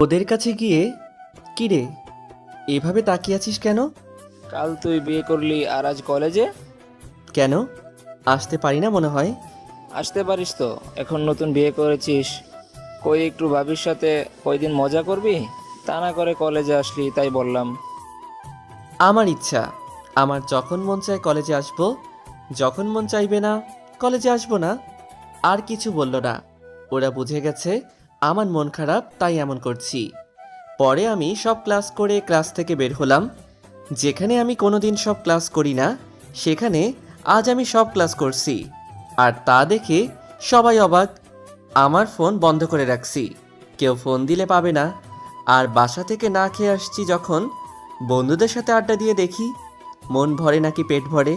ওদের কাছে গিয়ে কিরে এভাবে তাকিয়ে আছিস কেন? কাল তুই বিয়ে করলি আর আজ কলেজে? কেন? আসতে পারি না মনে হয়। আসতে পারিস তো এখন নতুন বিয়ে করেছিস। কই একটু ভাবির সাথে কয়দিন মজা করবি? তা না করে কলেজে আসলি তাই বললাম। আমার ইচ্ছা আমার যখন মন চায় কলেজে আসব। যখন মন চাইবে না কলেজে আসব না। আর কিছু বলল না। ওরা বুঝে গেছে আমার মন খারাপ, তাই এমন করছি। পরে আমি সব ক্লাস করে ক্লাস থেকে বের হলাম। যেখানে আমি কোনোদিন সব ক্লাস করি না, সেখানে আজ আমি সব ক্লাস করছি। আর তা দেখে সবাই অবাক, আমার ফোন বন্ধ করে রাখছি। কেউ ফোন দিলে পাবে না। আর বাসা থেকে না খেয়ে আসছি যখন বন্ধুদের সাথে আড্ডা দিয়ে দেখি, মন ভরে নাকি পেট ভরে।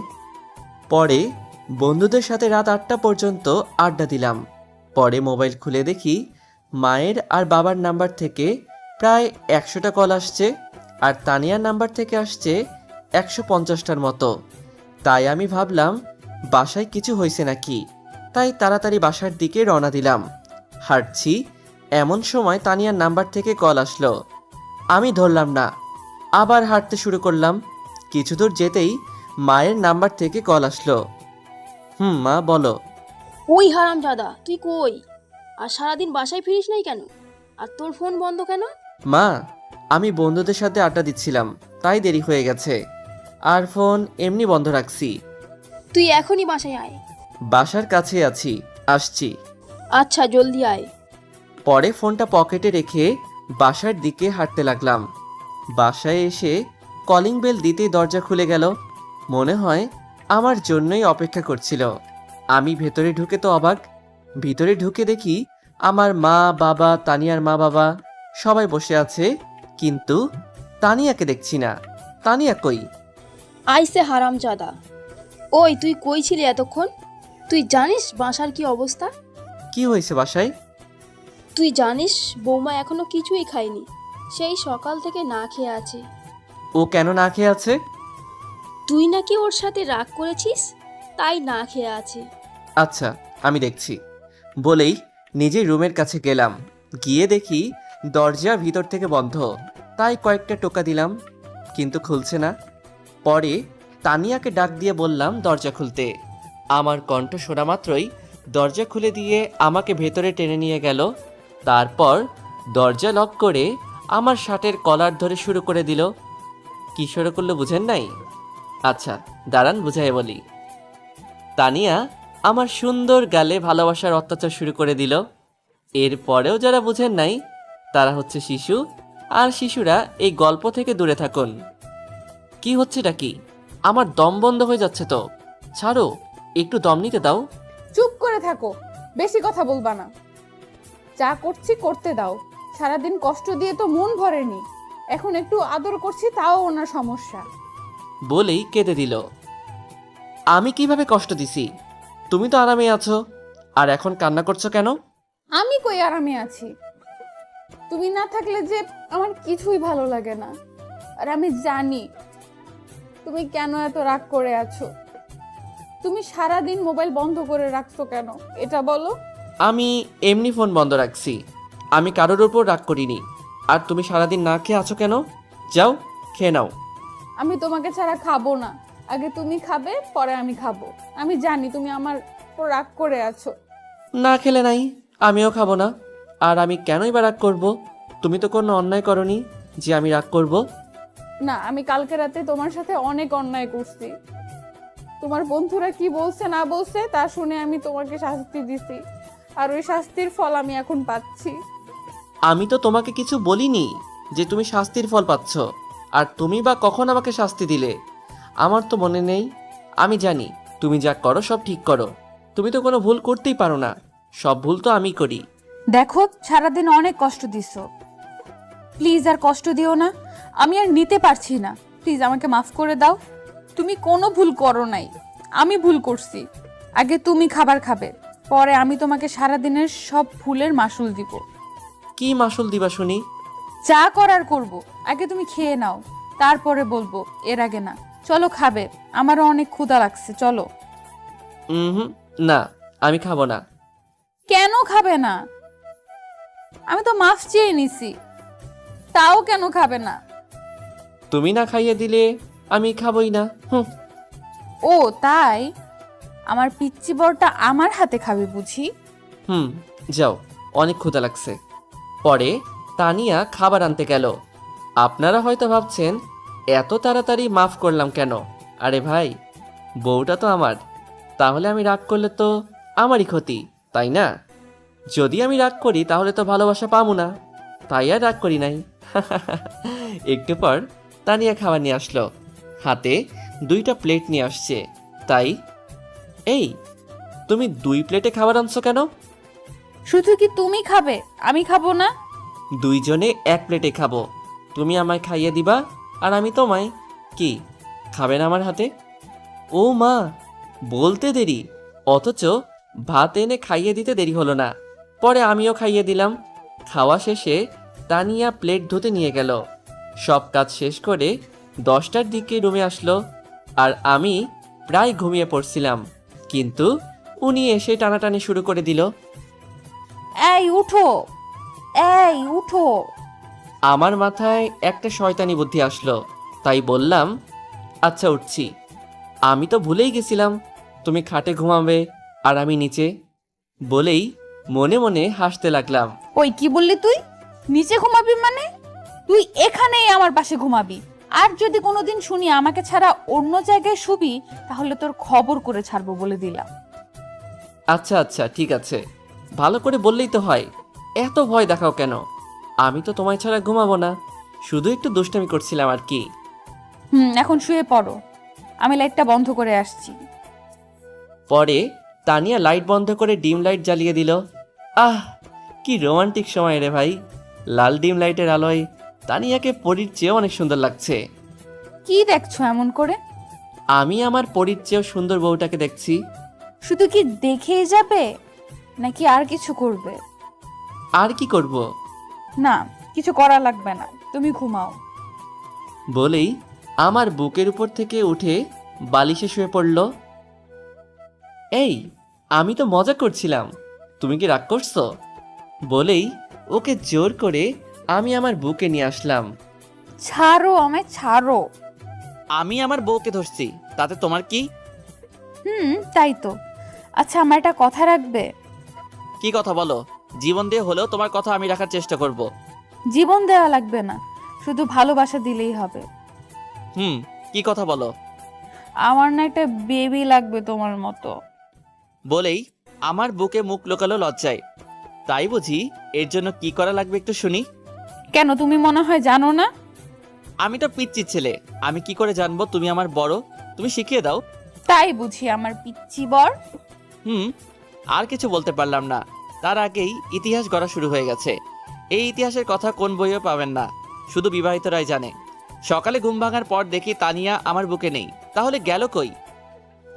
পরে বন্ধুদের সাথে রাত আটটা পর্যন্ত আড্ডা দিলাম। পরে মোবাইল খুলে দেখি মায়ের আর বাবার নাম্বার থেকে প্রায় একশোটা কল আসছে আর তানিয়ার নাম্বার থেকে আসছে একশো পঞ্চাশটার মতো। তাই আমি ভাবলাম, বাসায় কিছু হয়েছে নাকি? তাই তাড়াতাড়ি বাসার দিকে রওনা দিলাম। হাঁটছি, এমন সময় তানিয়ার নাম্বার থেকে কল আসলো। আমি ধরলাম না। আবার হাঁটতে শুরু করলাম। কিছু দূর যেতেই মায়ের নাম্বার থেকে কল আসলো। হুম মা, বলো। ওই হারাম দাদা তুই কই? আর সারাদিন বাসায় ফিরিস নাই কেন? আর তোর ফোন বন্ধ কেন? মা আমি বন্ধুদের সাথে আড্ডা দিচ্ছিলাম তাই দেরি হয়ে গেছে। আর ফোন এমনি বন্ধ রাখছি। তুই এখনই বাসায় আয়। বাসার কাছে আছি আসছি। আচ্ছা জলদি আয়। পরে ফোনটা পকেটে রেখে বাসার দিকে হাঁটতে লাগলাম। বাসায় এসে কলিং বেল দিতেই দরজা খুলে গেল। মনে হয় আমার জন্যই অপেক্ষা করছিল। আমি ভেতরে ঢুকে তো অবাক ভিতরে ঢুকে দেখি আমার মা বাবা তানিয়ার মা বাবা সবাই বসে আছে কিন্তু তানিয়াকে দেখছি না। তানিয়া কই? আইসে হারাম চাদা ওই তুই কই ছিলি এতক্ষণ? তুই জানিস বাসার কি অবস্থা? কি হয়েছে বাসায়? তুই জানিস বৌমা এখনও কিছুই খায়নি। সেই সকাল থেকে না খেয়ে আছে। ও কেন না খেয়ে আছে? তুই নাকি ওর সাথে রাগ করেছিস? তাই না খেয়ে আছে। আচ্ছা আমি দেখছি। বলেই নিজের রুমের কাছে গেলাম। গিয়ে দেখি দরজা ভিতর থেকে বন্ধ। তাই কয়েকটা টোকা দিলাম, কিন্তু খুলছে না। পরে তানিয়াকে ডাক দিয়ে বললাম দরজা খুলতে। আমার কণ্ঠ শোনা মাত্রই দরজা খুলে দিয়ে আমাকে ভেতরে টেনে নিয়ে গেল। তারপর দরজা লক করে আমার শার্টের কলার ধরে শুরু করে দিল। কি শুরু করল বুঝেন নাই? আচ্ছা দাঁড়ান বুঝাই বলি। তানিয়া আমার সুন্দর গালে ভালোবাসার অত্যাচার শুরু করে দিল। এরপরেও যারা বুঝেন নাই তারা হচ্ছে শিশু আর শিশুরা এই গল্প থেকে দূরে থাকুন। কি হচ্ছেটা কি? আমার দম বন্ধ হয়ে যাচ্ছে তো। ছাড়ো একটু দম নিতে দাও। চুপ করে থাকো বেশি কথা বলবা না। যা করছি করতে দাও। সারাদিন কষ্ট দিয়ে তো মন ভরেনি। এখন একটু আদর করছি তাও ওনার সমস্যা। বলেই কেঁদে দিল। আমি কীভাবে কষ্ট দিছি? তুমি তো আরামে আছো। আর এখন কান্না করছ কেন? আমি কই আরামে আছি? তুমি না থাকলে যে আমার কিছুই ভালো লাগে না। আর আমি জানি তুমি কেন এত রাগ করে আছো। তুমি সারাদিন মোবাইল বন্ধ করে রাখছো কেন? এটা বলো। আমি এমনি ফোন বন্ধ রাখছি। আমি কারোর ওপর রাগ করিনি। আর তুমি সারাদিন না খেয়ে আছো কেন? যাও খেয়ে নাও। আমি তোমাকে ছাড়া খাব না। আগে তুমি খাবে পরে আমি খাব। আমি জানি তুমি আমার উপর রাগ করে আছো। না খেলে নাই আমিও খাব না। আর আমি কেনই বা রাগ করব? তুমি তো কোনো অন্যায় করনি যে আমি রাগ করব। না আমি কালকে রাতে তোমার সাথে অনেক অন্যায় করছি। তোমার বন্ধুরা কি বলছে না বলছে তা শুনে আমি তোমাকে শাস্তি দিছি। আর ওই শাস্তির ফল আমি এখন পাচ্ছি। আমি তো তোমাকে কিছু বলিনি যে তুমি শাস্তির ফল পাচ্ছ। আর তুমি বা কখন আমাকে শাস্তি দিলে? আমার তো মনে নেই। আমি জানি তুমি যা করো সব ঠিক করো। তুমি তো কোনো ভুল করতেই পারো না। সব ভুল তো আমি করি। দেখো সারাদিন অনেক কষ্ট দিছ। প্লিজ আর কষ্ট দিও না। আমি আর নিতে পারছি না। প্লিজ আমাকে মাফ করে দাও। তুমি কোনো ভুল করো নাই। আমি ভুল করছি। আগে তুমি খাবার খাবে। পরে আমি তোমাকে সারাদিনের সব ভুলের মাসুল দিব। কি মাসুল দিবা শুনি? যা করার করব। আগে তুমি খেয়ে নাও। তারপরে বলব এর আগে না। চলো খাবে। আমারও অনেক ক্ষুধা লাগছে চলো। হুম না আমি খাব না। কেন খাবে না? আমি তো মাফ চেয়ে নিছি। তাও কেন খাবে না? তুমি না খাইয়ে দিলে আমি খাবই না। হুম। ও তাই? আমার পিচ্চি বরটা আমার হাতে খাবে বুঝি? হুম যাও অনেক ক্ষুধা লাগছে। পরে তানিয়া খাবার আনতে গেল। আপনারা হয়তো ভাবছেন এত তাড়াতাড়ি মাফ করলাম কেন? আরে ভাই বউটা তো আমার। তাহলে আমি রাগ করলে তো আমারই ক্ষতি তাই না? যদি আমি রাগ করি তাহলে তো ভালোবাসা পাবো না। তাই আর রাগ করি নাই। একটু পর তানিয়া খাবার নিয়ে আসলো। হাতে দুইটা প্লেট নিয়ে আসছে। তাই? এই তুমি দুই প্লেটে খাবার আনছো কেন? শুধু কি তুমি খাবে? আমি খাব না? দুইজনে এক প্লেটে খাব। তুমি আমায় খাইয়ে দিবা আর আমি তোমায় কি, খাবেন আমার হাতে? ও মা, বলতে দেরি, অথচ ভাত এনে খাইয়ে দিতে দেরি হলো না। পরে আমিও খাইয়ে দিলাম। খাওয়া শেষে তানিয়া প্লেট ধুতে নিয়ে গেল। সব কাজ শেষ করে দশটার দিকে রুমে আসলো আর আমি প্রায় ঘুমিয়ে পড়ছিলাম। কিন্তু উনি এসে টানাটানি শুরু করে দিল। এই, উঠো! এই, উঠো! আমার মাথায় একটা শয়তানি বুদ্ধি আসলো। তাই বললাম আচ্ছা উঠছি। আমি তো ভুলেই গেছিলাম। তুমি খাটে ঘুমাবে আর আমি নিচে। বলেই মনে মনে হাসতে লাগলাম। ওই কি বললি তুই? নিচে ঘুমাবি মানে? তুই এখানেই আমার পাশে ঘুমাবি। আর যদি কোনোদিন শুনি আমাকে ছাড়া অন্য জায়গায় শুবি তাহলে তোর খবর করে ছাড়বো বলে দিলাম। আচ্ছা আচ্ছা ঠিক আছে। ভালো করে বললেই তো হয়। এত ভয় দেখাও কেন? আমি তো তোমায় ছাড়া ঘুমাবো না। শুধু একটু দুষ্টামি করছিলাম আর কি। হুম এখন শুয়ে পড়ো। আমি লাইটটা বন্ধ করে আসছি। পরে তানিয়া লাইট বন্ধ করে ডিম লাইট জ্বালিয়ে দিল। আহ কি রোমান্টিক সময় রে ভাই। লাল ডিম লাইটের আলোয় তানিয়াকে পরীর চেয়েও অনেক সুন্দর লাগছে। কি দেখছ এমন করে? আমি আমার পরীর চেয়েও সুন্দর বউটাকে দেখছি। শুধু কি দেখেই যাবে? নাকি আর কিছু করবে? আর কি করব? না কিছু করা লাগবে না তুমি ঘুমাও। বলেই আমার বুকের উপর থেকে উঠে বালিশে শুয়ে পড়ল। এই আমি তো মজা করছিলাম তুমি কি রাগ করছ? বলেই ওকে জোর করে আমি আমার বুকে নিয়ে আসলাম। ছাড়ো আমায় ছাড়ো। আমি আমার বউকে ধরছি তাতে তোমার কি? হুম তাই তো। আচ্ছা আমার একটা কথা রাখবে? কি কথা বলো? জীবন দিয়ে হলেও তোমার কথা আমি রাখার চেষ্টা করব। জীবন দেওয়া লাগবে না শুধু ভালোবাসা দিলেই হবে। হুম কি কথা বলো? আমার না একটা বেবি লাগবে তোমার মতো। বলেই আমার বুকে মুখ লোকালো লজ্জায়। তাই বুঝি এর জন্য কি করা লাগবে একটু শুনি? কেন তুমি মনে হয় জানো না? আমি তো পিচ্ছি ছেলে আমি কি করে জানব তুমি আমার বড়? তুমি শিখিয়ে দাও। তাই বুঝি আমার পিচ্ছি বর। হুম আর কিছু বলতে পারলাম না। তার আগেই ইতিহাস গড়া শুরু হয়ে গেছে। এই ইতিহাসের কথা কোন বইও পাবেন না, শুধু বিবাহিতরাই জানে। সকালে ঘুম ভাঙার পর দেখি তানিয়া আমার বুকে নেই, তাহলে গেল কই?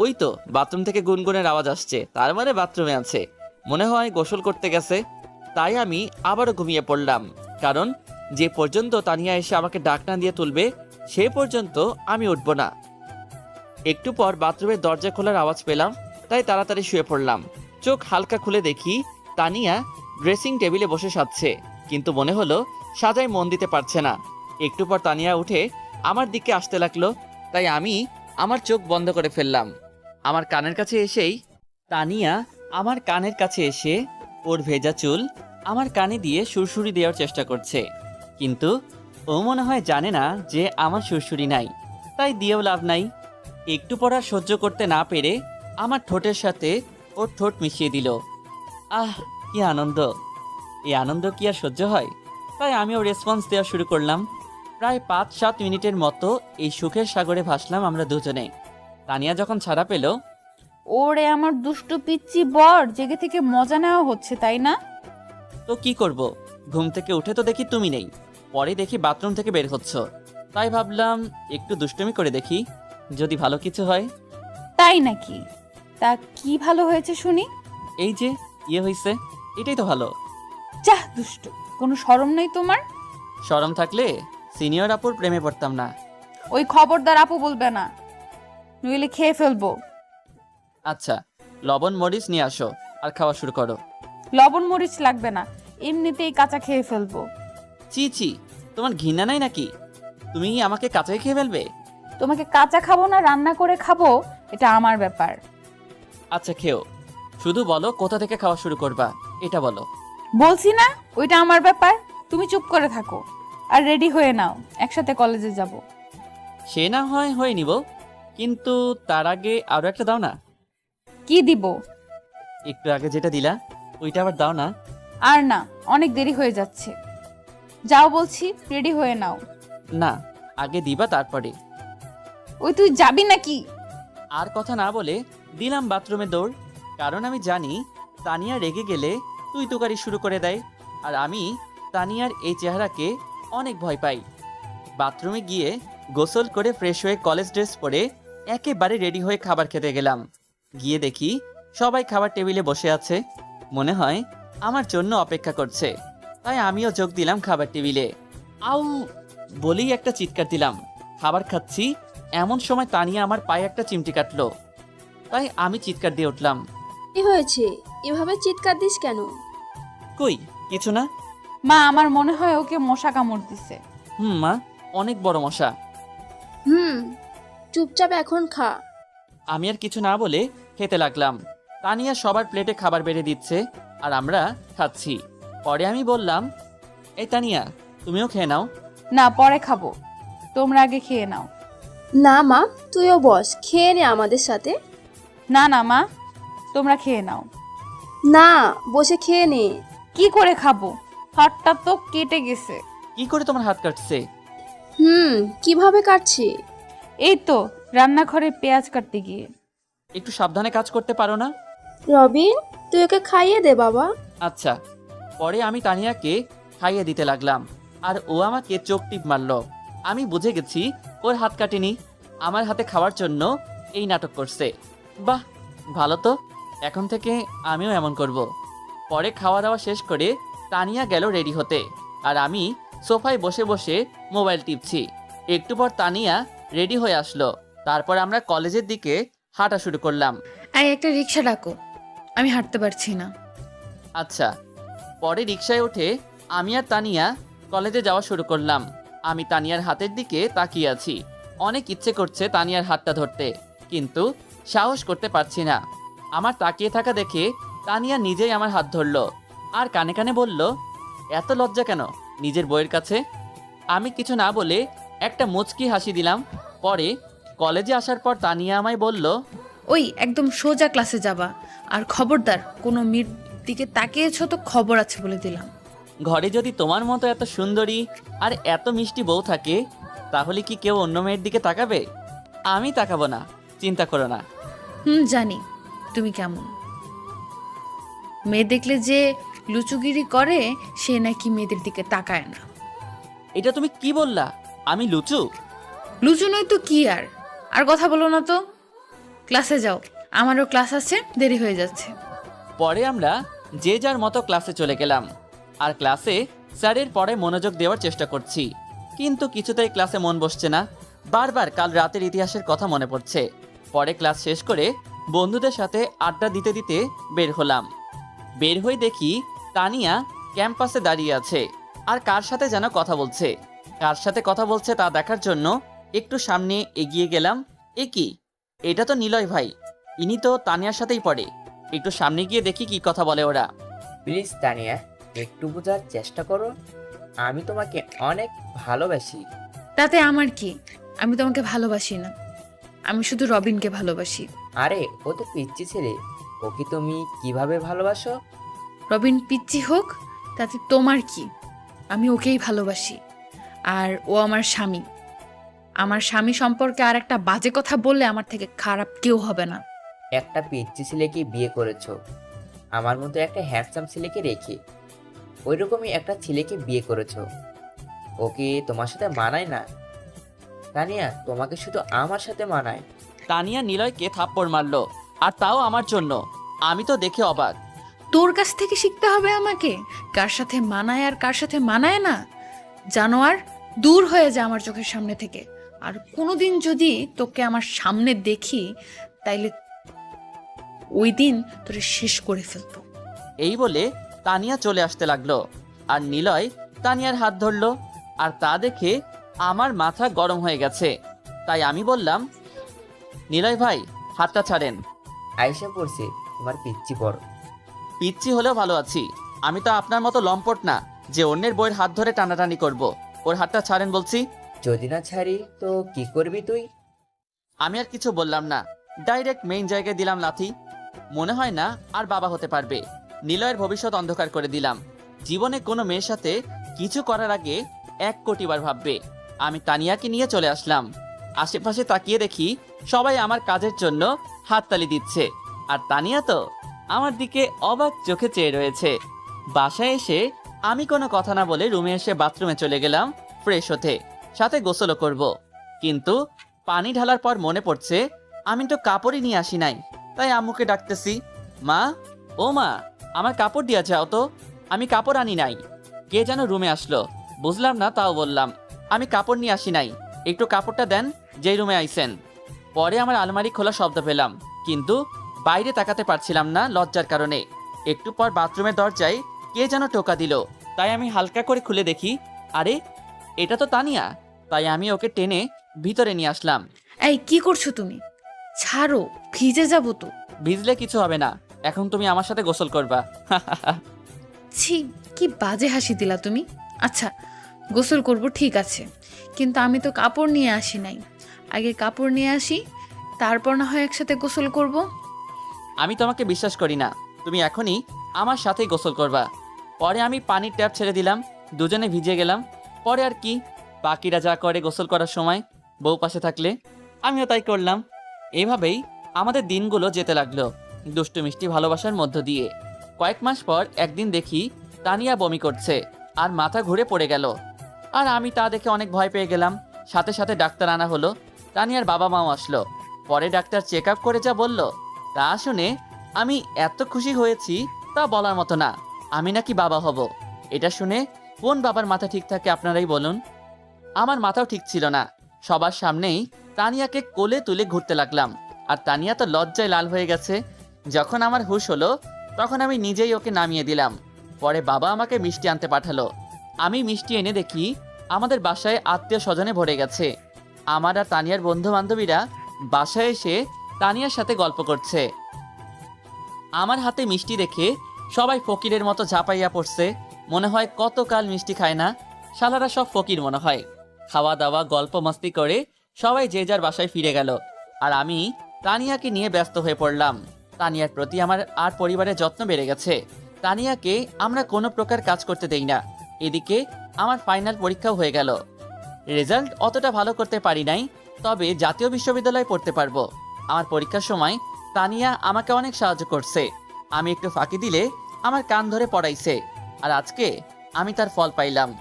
ওই তো, বাথরুম থেকে গুনগুনের আওয়াজ আসছে, তার মানে বাথরুমে আছে। মনে হয় গোসল করতে গেছে। তাই আমি আবারও ঘুমিয়ে পড়লাম, কারণ যে পর্যন্ত তানিয়া এসে আমাকে ডাক না দিয়ে তুলবে, সে পর্যন্ত আমি উঠব না। একটু পর বাথরুমের দরজা খোলার আওয়াজ পেলাম, তাই তাড়াতাড়ি শুয়ে পড়লাম। চোখ হালকা খুলে দেখি তানিয়া ড্রেসিং টেবিলে বসে সাজছে, কিন্তু মনে হলো সাজায় মন দিতে পারছে না। একটু পর তানিয়া উঠে আমার দিকে আসতে লাগল, তাই আমি আমার চোখ বন্ধ করে ফেললাম। আমার কানের কাছে এসেই তানিয়া আমার কানের কাছে এসে ওর ভেজা চুল আমার কানে দিয়ে সুরসুরি দেওয়ার চেষ্টা করছে। কিন্তু ও মনে হয় জানে না যে আমার সুরসুরি নাই, তাই দিয়েও লাভ নাই। একটু পর আর সহ্য করতে না পেরে আমার ঠোঁটের সাথে ওর ঠোঁট মিশিয়ে দিল। আহ কি আনন্দ। এই আনন্দ কি আর সহ্য হয়? তাই আমিও রেসপন্স দেওয়া শুরু করলাম। প্রায় পাঁচ সাত মিনিটের মতো এই সুখের সাগরে ভাসলাম আমরা দুজনে। তানিয়া যখন ছাড়া পেল ওরে আমার দুষ্টু পিচ্ছি বর জেগে থেকে মজা নেওয়া হচ্ছে তাই না? তো কি করব? ঘুম থেকে উঠে তো দেখি তুমি নেই। পরে দেখি বাথরুম থেকে বের হচ্ছ। তাই ভাবলাম একটু দুষ্টুমি করে দেখি যদি ভালো কিছু হয়। তাই নাকি? তা কি ভালো হয়েছে শুনি? এই যে ইয়ে হয়েছে এটাই তো ভালো। যাহ দুষ্টু কোনো শরম নেই তোমার? সরম থাকলে সিনিয়র আপুর প্রেমে পড়তাম না। ওই খবরদার আপু বলবে না নইলে খেয়ে ফেলব। আচ্ছা লবণ মরিচ নিয়ে আসো আর খাওয়া শুরু করো। লবণ মরিচ লাগবে না এমনিতেই কাঁচা খেয়ে ফেলব। চি চি তোমার ঘৃণা নাই নাকি? তুমি আমাকে কাঁচাই খেয়ে ফেলবে? তোমাকে কাঁচা খাব না রান্না করে খাব এটা আমার ব্যাপার। আচ্ছা খেও। শুধু বলো কোথা থেকে খাওয়া শুরু করবা এটা বলো। বলছি না ওইটা আমার ব্যাপার তুমি চুপ করে থাকো। আর রেডি হয়ে নাও একসাথে কলেজে যাব। সে না হয় হয়ে নিব কিন্তু তার আগে আরও একটা দাও না। কি দিব? একটু আগে যেটা দিলা ওইটা আবার দাও না। আর না অনেক দেরি হয়ে যাচ্ছে। যাও বলছি রেডি হয়ে নাও। না আগে দিবা তারপরে। ওই তুই যাবি নাকি? আর কথা না বলে দিলাম বাথরুমে দৌড়। কারণ আমি জানি তানিয়া রেগে গেলে তুই তুকারি শুরু করে দেয়, আর আমি তানিয়ার এই চেহারাকে অনেক ভয় পাই। বাথরুমে গিয়ে গোসল করে ফ্রেশ হয়ে কলেজ ড্রেস পরে একেবারে রেডি হয়ে খাবার খেতে গেলাম। গিয়ে দেখি সবাই খাবার টেবিলে বসে আছে। মনে হয় আমার জন্য অপেক্ষা করছে। তাই আমিও যোগ দিলাম খাবার টেবিলে। আউ, বলেই একটা চিৎকার দিলাম। খাবার খাচ্ছি, এমন সময় তানিয়া আমার পায়ে একটা চিমটি কাটলো। তাই আমি চিৎকার দিয়ে উঠলাম। কি হয়েছে? এভাবে চিৎকার দিস কেন? কই? কিছু না? মা আমার মনে হয় ওকে মশা কামড় দিছে। হুম মা অনেক বড় মশা। হুম চুপচাপ এখন খা। আমি আর কিছু না বলে খেতে লাগলাম। তানিয়া সবার প্লেটে খাবার বেড়ে দিচ্ছে আর আমরা খাচ্ছি। পরে আমি বললাম এই তানিয়া তুমিও খেয়ে নাও। না পরে খাব। তোমরা আগে খেয়ে নাও। না মা তুইও বস খেয়ে নে আমাদের সাথে। না না মা তোমরা খেয়ে নাও। না বসে খেয়ে নে। কি করে খাব? হাতটা তো কেটে গেছে। কি করে তোমার হাত কাটছে? হুম কীভাবে কাটছি? এই তো রান্নাঘরে পেঁয়াজ কাটতে গিয়ে। একটু সাবধানে কাজ করতে পারো না? রবিন তুই ওকে খাইয়ে দে বাবা। আচ্ছা পরে আমি তানিয়াকে খাইয়ে দিতে লাগলাম। আর ও আমাকে চোখ টিপ মারলো। আমি বুঝে গেছি ওর হাত কাটেনি। আমার হাতে খাওয়ার জন্য এই নাটক করছে। বাহ ভালো তো। এখন থেকে আমিও এমন করব। পরে খাওয়া দাওয়া শেষ করে তানিয়া গেল রেডি হতে। আর আমি সোফায় বসে বসে মোবাইল টিপছি। একটু পর তানিয়া রেডি হয়ে আসলো। তারপর আমরা কলেজের দিকে হাঁটা শুরু করলাম। একটা রিক্সা ডাকো। আমি হাঁটতে পারছি না। আচ্ছা। পরে রিক্সায় উঠে আমি আর তানিয়া কলেজে যাওয়া শুরু করলাম। আমি তানিয়ার হাতের দিকে তাকিয়ে আছি। অনেক ইচ্ছে করছে তানিয়ার হাতটা ধরতে। কিন্তু সাহস করতে পারছি না। আমার তাকিয়ে থাকা দেখে তানিয়া নিজেই আমার হাত ধরলো আর কানে কানে বলল এত লজ্জা কেন? নিজের বইয়ের কাছে? আমি কিছু না বলে একটা মুচকি হাসি দিলাম। পরে কলেজে আসার পর তানিয়া আমায় বলল ওই একদম সোজা ক্লাসে যাবা। আর খবরদার কোনো মির দিকে তাকিয়েছো তো খবর আছে বলে দিলাম। ঘরে যদি তোমার মতো এত সুন্দরী আর এত মিষ্টি বউ থাকে তাহলে কি কেউ অন্য মেয়ের দিকে তাকাবে? আমি তাকাবো না চিন্তা করো না। হুম জানি। তুমি কেমন? মেয়ে দেখলে যে লুচুগিরি করে সে নাকি মেয়েদের দিকে তাকায় না। এটা তুমি কি বললা? আমি লুচু? লুচু নয় তো কি আর? আর কথা বলো না তো। ক্লাসে যাও। আমারও ক্লাস আছে দেরি হয়ে যাচ্ছে। পরে আমরা যে যার মতো ক্লাসে চলে গেলাম। আর ক্লাসে স্যারের পরে মনোযোগ দেওয়ার চেষ্টা করছি। কিন্তু কিছুতেই ক্লাসে মন বসছে না। বারবার কাল রাতের ইতিহাসের কথা মনে পড়ছে। পরে ক্লাস শেষ করে বন্ধুদের সাথে আড্ডা দিতে দিতে বের হলাম। বের হয়ে দেখি তানিয়া ক্যাম্পাসে দাঁড়িয়ে আছে আর কার সাথে যেন কথা বলছে। কার সাথে কথা বলছে তা দেখার জন্য একটু সামনে এগিয়ে গেলাম। এ কি? এটা তো নিলয় ভাই। ইনি তো তানিয়ার সাথেই পড়ে। একটু সামনে গিয়ে দেখি কি কথা বলে ওরা। প্লিজ তানিয়া একটু বোঝার চেষ্টা করো। আমি তোমাকে অনেক ভালোবাসি। তাতে আমার কি? আমি তোমাকে ভালোবাসি না। আমি শুধু রবিনকে ভালোবাসি। আরে ও তো পিচ্ছি ছেলে। ওকে তুমি কীভাবে ভালোবাসো? রবিন পিচ্ছি হোক তাতে তোমার কি? আমি ওকেই ভালোবাসি। আর ও আমার স্বামী। আমার স্বামী সম্পর্কে আর একটা বাজে কথা বললে আমার থেকে খারাপ কেউ হবে না। একটা পিচ্ছি ছেলেকে বিয়ে করেছ। আমার মতো একটা হ্যান্ডসাম ছেলেকে রেখে। ওই রকমই একটা ছেলেকে বিয়ে করেছ। ওকে তোমার সাথে মানায় না? তানিয়া তোমাকে শুধু আমার সাথে মানায়। তানিয়া নিলয়কে থাপ্পড় মারলো আর তাও আমার জন্য। আমি তো দেখে অবাক। তোর কাছ থেকে শিখতে হবে আমাকে? কার সাথে মানায় আর কার সাথে মানায় না? জানোয়ার দূর হয়ে যা আমার চোখের সামনে থেকে। আর কোনোদিন যদি তোকে আমার সামনে দেখি তাইলে ওই দিন তোরে শেষ করে ফেলব। এই বলে তানিয়া চলে আসতে লাগল আর নিলয় তানিয়ার হাত ধরলো আর তা দেখে আমার মাথা গরম হয়ে গেছে। তাই আমি বললাম নিলয় ভাই হাতটা ছাড়েন। আয়সা পড়ছে তোমার পিচ্ছি বড়। পিচ্ছি হলেও ভালো আছি। আমি তো আপনার মতো লম্পট না যে অন্যের বইয়ের হাত ধরে টানাটানি করব। ওর হাতটা ছাড়েন বলছি। যদি না ছাড়ি তো কি করবি তুই? আমি আর কিছু বললাম না। ডাইরেক্ট মেইন জায়গায় দিলাম লাথি। মনে হয় না আর বাবা হতে পারবে। নিলয়ের ভবিষ্যৎ অন্ধকার করে দিলাম। জীবনে কোনো মেয়ের সাথে কিছু করার আগে এক কোটিবার ভাববে। আমি তানিয়াকে নিয়ে চলে আসলাম। আশেপাশে তাকিয়ে দেখি সবাই আমার কাজের জন্য হাততালি দিচ্ছে। আর তানিয়া তো আমার দিকে অবাক চোখে চেয়ে রয়েছে। বাসায় এসে আমি কোনো কথা না বলে রুমে এসে বাথরুমে চলে গেলাম ফ্রেশ হতে। সাথে গোসলও করব। কিন্তু পানি ঢালার পর মনে পড়ছে আমি তো কাপড়ই নিয়ে আসি নাই। তাই আম্মুকে ডাকতেছি, মা, ও মা, আমার কাপড় দিয়া যাও তো। আমি কাপড় আনি নাই। কে যেন রুমে আসলো। বুঝলাম না, তাও বললাম, আমি কাপড় নিয়ে আসি নাই। একটু কাপড়টা দেন, যেই রুমে আইছেন পরে আমার আলমারি খোলা শব্দ পেলাম কিন্তু বাইরে তাকাতে পারছিলাম না লজ্জার কারণে। একটু পর বাথরুমের দরজায় কে যেন টোকা দিল। তাই আমি হালকা করে খুলে দেখি আরে এটা তো তানিয়া। তাই আমি ওকে টেনে ভিতরে নিয়ে আসলাম। এই কি করছ তুমি? ছাড়ো ভিজে যাব তো। ভিজলে কিছু হবে না এখন তুমি আমার সাথে গোসল করবা। ছি কি বাজে হাসি দিলা তুমি। আচ্ছা গোসল করব ঠিক আছে। কিন্তু আমি তো কাপড় নিয়ে আসি নাই। আগে কাপড় নিয়ে আসি, তারপর না হয় একসাথে গোসল করব। আমি তোমাকে বিশ্বাস করি না। তুমি এখনই আমার সাথেই গোসল করবা। পরে আমি পানির ট্যাপ ছেড়ে দিলাম, দুজনে ভিজে গেলাম। পরে আর কি, বাকিরা যা করে গোসল করার সময়, বউ পাশে থাকলে, আমিও তাই করলাম। এভাবেই আমাদের দিনগুলো যেতে লাগল, দুষ্টু মিষ্টি ভালোবাসার মধ্য দিয়ে। কয়েক মাস পর একদিন দেখি তানিয়া বমি করছে, আর মাথা ঘুরে পড়ে গেল। আর আমি তা দেখে অনেক ভয় পেয়ে গেলাম। সাথে সাথে ডাক্তার আনা হলো তানিয়ার বাবা মাও আসলো। পরে ডাক্তার চেক আপ করে যা বলল, তা শুনে আমি এত খুশি হয়েছি তা বলার মতো না। আমি নাকি বাবা হব। এটা শুনে কোন বাবার মাথা ঠিক থাকে আপনারাই বলুন? আমার মাথাও ঠিক ছিল না। সবার সামনেই তানিয়াকে কোলে তুলে ঘুরতে লাগলাম। আর তানিয়া তো লজ্জায় লাল হয়ে গেছে। যখন আমার হুশ হলো, তখন আমি নিজেই ওকে নামিয়ে দিলাম। পরে বাবা আমাকে মিষ্টি আনতে পাঠালো। আমি মিষ্টি এনে দেখি আমাদের বাসায় আত্মীয় স্বজনে ভরে গেছে। আমার আর তানিয়ার বন্ধু বান্ধবীরা বাসায় এসে তানিয়ার সাথে গল্প করছে। আমার হাতে মিষ্টি দেখে সবাই ফকিরের মতো ঝাঁপাইয়া পড়ছে। মনে হয় কতকাল মিষ্টি খায় না, শালারা সব ফকির মনে হয়। খাওয়া দাওয়া গল্প মস্তি করে সবাই যে যার বাসায় ফিরে গেল। আর আমি তানিয়াকে নিয়ে ব্যস্ত হয়ে পড়লাম। তানিয়ার প্রতি আমার আর পরিবারের যত্ন বেড়ে গেছে। তানিয়াকে আমরা কোনো প্রকার কাজ করতে দেই না। এদিকে আমার ফাইনাল পরীক্ষাও হয়ে গেল। রেজাল্ট অতটা ভালো করতে পারি নাই, তবে জাতীয় বিশ্ববিদ্যালয়ে পড়তে পারব। আমার পরীক্ষার সময় তানিয়া আমাকে অনেক সাহায্য করছে। আমি একটু ফাঁকি দিলে আমার কান ধরে পড়াইছে। আর আজকে আমি তার ফল পাইলাম।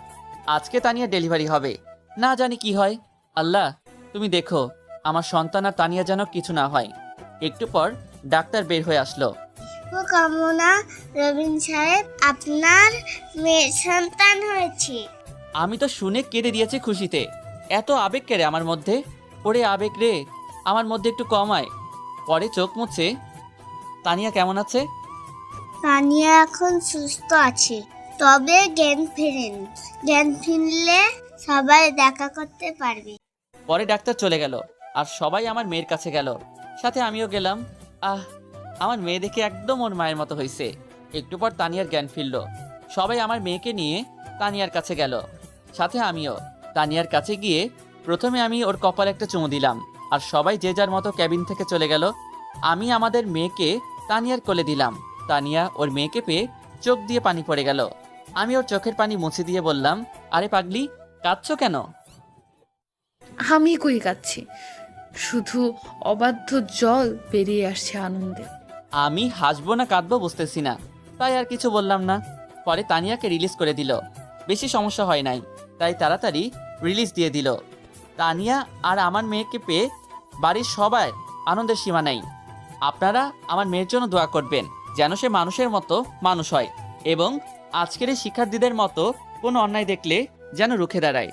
আজকে তানিয়া ডেলিভারি হবে। না জানি কি হয়। আল্লাহ, তুমি দেখো, আমার সন্তান আর তানিয়া যেন কিছু না হয়। একটু পর ডাক্তার বের হয়ে আসলো। ও কামনা রবীন সাহেব, আপনার মেয়ের সন্তান হয়েছে। আমি তো শুনে কেঁদে দিয়েছি খুশিতে। এত আবেগ কেড়ে আমার মধ্যে? ওরে আবেগ রে আমার মধ্যে একটু কমায়। পরে চোখ মুছে তানিয়া কেমন আছে? তানিয়া এখন সুস্থ আছে তবে জ্ঞান ফেরেন জ্ঞান ফিরলে সবাই দেখা করতে পারবে। পরে ডাক্তার চলে গেল আর সবাই আমার মেয়ের কাছে গেল। সাথে আমিও গেলাম। আহ আমার মেয়ে দেখে একদম ওর মায়ের মতো হয়েছে একটু পর তানিয়ার জ্ঞান ফিরল। সবাই আমার মেয়েকে নিয়ে তানিয়ার কাছে গেল। সাথে আমিও। তানিয়ার কাছে গিয়ে প্রথমে আমি ওর কপালে একটা চুমু দিলাম আর সবাই যে যার মতো ক্যাবিন থেকে চলে গেল আমি আমাদের মেয়েকে তানিয়ার কোলে দিলাম। তানিয়া ওর মেয়েকে পেয়ে চোখ দিয়ে পানি পড়ে গেল। আমি ওর চোখের পানি মুছে দিয়ে বললাম আরে পাগলি কাঁদছো কেন? আমি কই কাচ্ছি শুধু অবাধ্য জল বেরিয়ে আসছে আনন্দে। আমি হাসবো না কাঁদবো বুঝতেছি না তাই আর কিছু বললাম না। পরে তানিয়াকে রিলিজ করে দিল। বেশি সমস্যা হয় নাই। তাই তাড়াতাড়ি রিলিজ দিয়ে দিল। তানিয়া আর আমার মেয়েকে পেয়ে বাড়ির সবাই আনন্দের সীমা নেই আপনারা আমার মেয়ের জন্য দোয়া করবেন, যেন সে মানুষের মতো মানুষ হয় এবং আজকের এই শিক্ষার্থীদের মতো কোনো অন্যায় দেখলে যেন রুখে দাঁড়ায়।